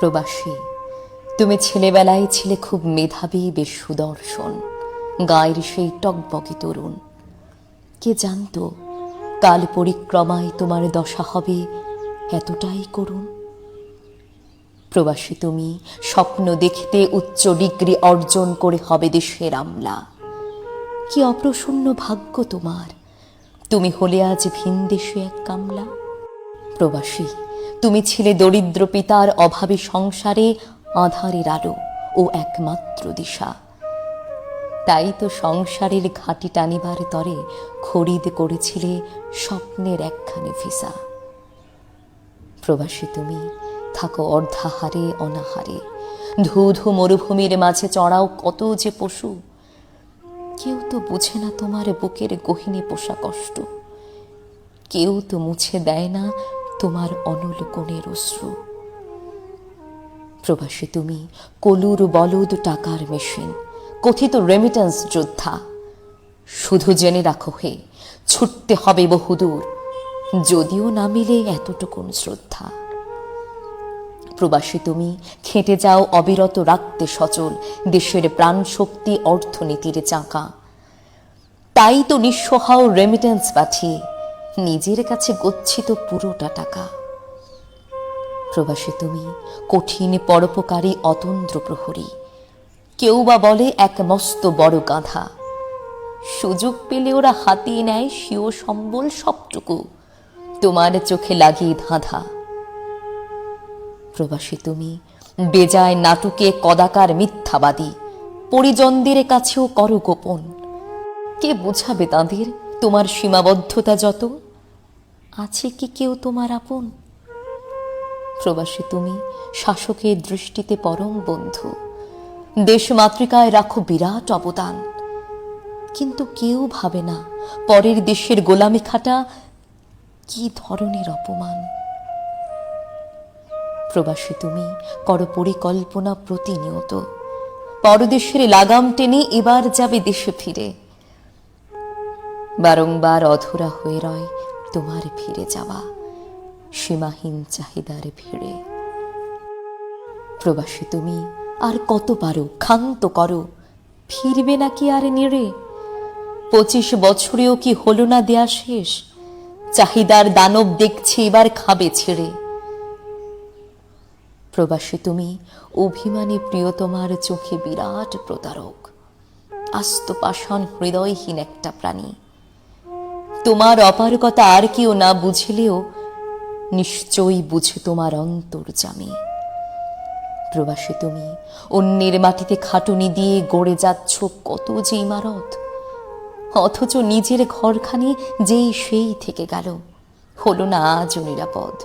প্রবাসী। তুমি ছেলেবেলায় ছিলে খুব মেধাবী বেশ সুদর্শন। গায়ের সেই টকবকে তরুণ। কে জানতো, কাল পরিক্রমায় তোমার দশা হবে এতটাই করুণ? প্রবাসী তুমি, স্বপ্ন দেখতে উচ্চ ডিগ্রি অর্জন করে হবে দেশের আমলা। কি অপ্রসন্ন ভাগ্য তোমার। তুমি হলে আজ ভিন দেশে এক কামলা। প্রবাসী। তুমি ছিলে দরিদ্র পিতার অভাবে সংসারে আধারের আলো ও একমাত্র দিশা। তাই তো সংসারের ঘাটি টানিবার তরে খরিদ করেছিলে স্বপ্নের একখানি ভিসা। প্রবাসী তুমি, থাকো অর্ধাহারে অনাহারে। ধু ধু মরুভূমির মাঝে চড়াও কত যে পশু। কেউ তো বুঝে না তোমার বুকের গহিনী পোষা কষ্ট। কেউ তো মুছে দেয় না তোমার অনল কোণের অশ্রু। প্রবাসী তুমি, কলুর বলদ টাকার মেশিন, কথিত রেমিটেন্স যোদ্ধা। শুধু জেনে রাখো হে, ছুটতে হবে বহুদূর, যদিও না মিলে এতটুকুন শ্রদ্ধা। প্রবাসী তুমি, খেটে যাও অবিরত রাখতে সচল দেশের প্রাণ শক্তি অর্থনীতির চাকা। তাই তো নিঃস্ব হও রেমিটেন্স পাঠিয়ে নিজের কাছে গচ্ছিত পুরোটা টাকা। প্রবাসী তুমি কঠিন পরোপকারী অতন্দ্র প্রহরী। কেউ বা বলে এক মস্ত বড় গাঁধা। সুযোগ পেলে ওরা হাতিয়ে নেয় স্বীয় সম্বল সবটুকু। তোমার চোখে লাগিয়ে ধাঁধা। প্রবাসী তুমি বেজায় নাটুকে কদাকার মিথ্যাবাদী। পরিজনদের কাছেও করো গোপন। কে বুঝাবে তাদের? তোমার সীমাবদ্ধতা যত, আছে কি কেউ তোমার আপন? প্রবাসী তুমি, শাসকের দৃষ্টিতে পরম বন্ধু। দেশ মাতৃকায় রাখো বিরাট অবদান। কিন্তু কেউ ভাবে না, পরের দেশের গোলামি খাটা কি ধরনের অপমান? প্রবাসী তুমি, কর পরিকল্পনা প্রতিনিয়ত। পরদেশের লাগাম টেনে এবার যাবে দেশে ফিরে। বারংবার অধরা হয়ে রয় তোমার ফিরে যাওয়া, সীমাহীন চাহিদার ভিড়ে। প্রবাসী তুমি, আর কত পারো ক্ষান্ত করো, ফিরবে নাকি আর নেড়ে? পঁচিশ বছরেও কি হলো না দেয়া শেষ? চাহিদার দানব দেখছি এবার খাবে ছেড়ে। প্রবাসী তুমি, অভিমানী প্রিয় তোমার চোখে বিরাট প্রতারক। আস্ত পাষাণ হৃদয়হীন একটা প্রাণী। তোমার অপারগতা আর কেউ না বুঝলেও নিশ্চয়ই বুঝে তোমার অন্তর্জামে প্রবাসী তুমি অন্যের মাটিতে খাটুনি দিয়ে গড়ে যাচ্ছ কত যে ইমারত। অথচ নিজের ঘরখানি যেই সেই থেকে গেল, হলো না আজও নিরাপদ।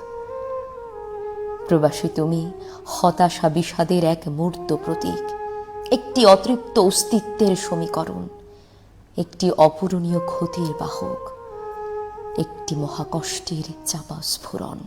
প্রবাসী তুমি হতাশা বিষাদের এক মূর্ত প্রতীক, একটি অতৃপ্ত অস্তিত্বের সমীকরণ, একটি অপূরণীয় ক্ষতির বাহক। একটি মহাকষ্টের চাপা স্ফুরণ।